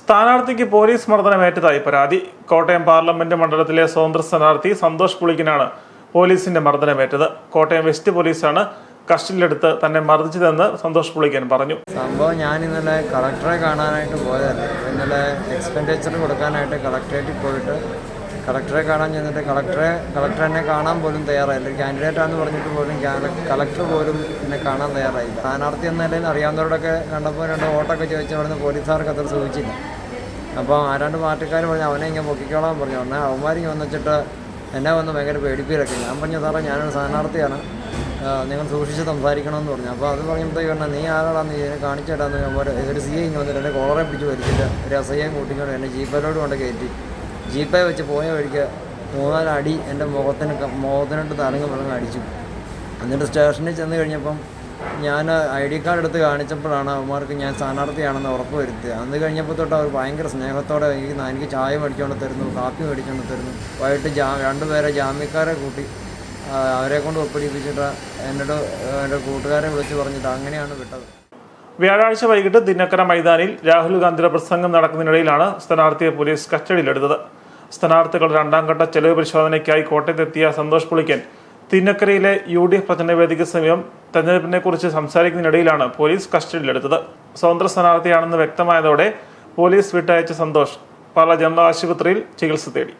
സ്ഥാനാർത്ഥിക്ക് പോലീസ് മർദ്ദനമേറ്റതായി പരാതി. കോട്ടയം പാർലമെന്റ് മണ്ഡലത്തിലെ സ്വതന്ത്ര സ്ഥാനാർത്ഥി സന്തോഷ് പുളിക്കിനാണ് പോലീസിന്റെ മർദ്ദനമേറ്റത് കോട്ടയം വെസ്റ്റ് പോലീസാണ് കസ്റ്റഡിയിലെടുത്ത് തന്നെ മർദ്ദിച്ചതെന്ന് സന്തോഷ് പുളിക്കൻ പറഞ്ഞു. സംഭവം ഞാൻ ഇന്നലെ കളക്ടറെ കാണാനായിട്ട് പോയതല്ലേ. ഇന്നലെ എക്സ്പെൻഡിച്ചർ കൊടുക്കാനായിട്ട് കളക്ടറേറ്റിൽ പോയിട്ട് കളക്ടറെ കാണാൻ ചെന്നിട്ട് കളക്ടറെ കളക്ടർ എന്നെ കാണാൻ പോലും തയ്യാറായില്ല. ഒരു ആണെന്ന് പറഞ്ഞിട്ട് പോലും കളക്ടർ പോലും എന്നെ കാണാൻ തയ്യാറായില്ല. സ്ഥാനാർത്ഥി എന്ന നിലയിൽ അറിയാവുന്നവരോടൊക്കെ കണ്ടപ്പോൾ രണ്ട് വോട്ടൊക്കെ ചോദിച്ചു അവിടുന്ന് പോലീസുകാർക്ക് അത്ര സൂചിച്ചില്ല. അപ്പോൾ ആരാണ്ട് പാർട്ടിക്കാർ പറഞ്ഞു അവനെ ഇങ്ങനെ പൊക്കിക്കോളാൻ പറഞ്ഞു. ഉടനെ അവന്മാരിങ്ങനെ വന്നിട്ട് എന്നെ വന്ന് ഭയങ്കര പേടിപ്പിയിലൊക്കെ. ഞാൻ പറഞ്ഞു സാറേ ഞാനൊരു സ്ഥാനാർത്ഥിയാണ്. നിങ്ങൾ സൂക്ഷിച്ച് സംസാരിക്കണമെന്ന് പറഞ്ഞു. അപ്പോൾ അത് പറഞ്ഞപ്പോഴത്തേക്ക് പറഞ്ഞാൽ നീ ആരാടാന്ന് ഇതിനെ കാണിച്ചിട്ടാന്ന് ഒരു സി ഐ ഇങ്ങനെ വന്നിട്ട് എന്റെ കോളറെ പിടിച്ച് വലിച്ചിട്ട് ഒരു എസ് ഐ എം കൂട്ടിക്കൊണ്ട് എന്നെ ജീപ്പലോട് കൊണ്ട് കയറ്റി. ജീപ്പേ വെച്ച് പോയ വഴിക്ക് മൂന്നാലടി എന്റെ മുഖത്തിന് മുഖത്തിനോട്ട് തലങ്ങ് വിളങ്ങ് അടിച്ചു. എന്നിട്ട് സ്റ്റേഷനിൽ ചെന്ന് കഴിഞ്ഞപ്പം ഞാൻ ഐ ഡി കാർഡ് എടുത്ത് കാണിച്ചപ്പോഴാണ് അവന്മാർക്ക് ഞാൻ സ്ഥാനാർത്ഥിയാണെന്ന് ഉറപ്പ് വരുത്തിയത്. അന്ന് കഴിഞ്ഞപ്പോൾ തൊട്ട് അവർ ഭയങ്കര സ്നേഹത്തോടെ എനിക്ക് എനിക്ക് ചായ മേടിച്ചുകൊണ്ട് തരുന്നു കാപ്പി മേടിച്ചുകൊണ്ട് തരുന്നു. വൈകിട്ട് ജാ രണ്ടുപേരെ ജാമ്യക്കാരെ കൂട്ടി അവരെ കൊണ്ട് ഒപ്പിടിപ്പിച്ചിട്ട് എന്നോട് എന്റെ കൂട്ടുകാരെ വിളിച്ച് പറഞ്ഞിട്ട് അങ്ങനെയാണ് വിട്ടത്. വ്യാഴാഴ്ച വൈകിട്ട് ദിനക്കര മൈതാനിൽ രാഹുൽ ഗാന്ധിയുടെ പ്രസംഗം നടക്കുന്നതിനിടയിലാണ് സ്ഥാനാർത്ഥിയെ പോലീസ് കസ്റ്റഡിയിലെടുത്തത്. സ്ഥാനാർത്ഥികളുടെ രണ്ടാം ഘട്ട ചെലവ് പരിശോധനയ്ക്കായി കോട്ടയത്തെത്തിയ സന്തോഷ് പുളിക്കൻ. തിന്നക്കരയിലെ യു ഡി എഫ് പ്രചരണ വേദിക്ക് സമീപം തെരഞ്ഞെടുപ്പിനെ കുറിച്ച് സംസാരിക്കുന്നതിനിടയിലാണ് പോലീസ് കസ്റ്റഡിയിലെടുത്തത്. സ്വതന്ത്ര സ്ഥാനാർത്ഥിയാണെന്ന് വ്യക്തമായതോടെ പോലീസ് വിട്ടയച്ച സന്തോഷ് പാല ജനറൽ ആശുപത്രിയിൽ ചികിത്സ തേടി.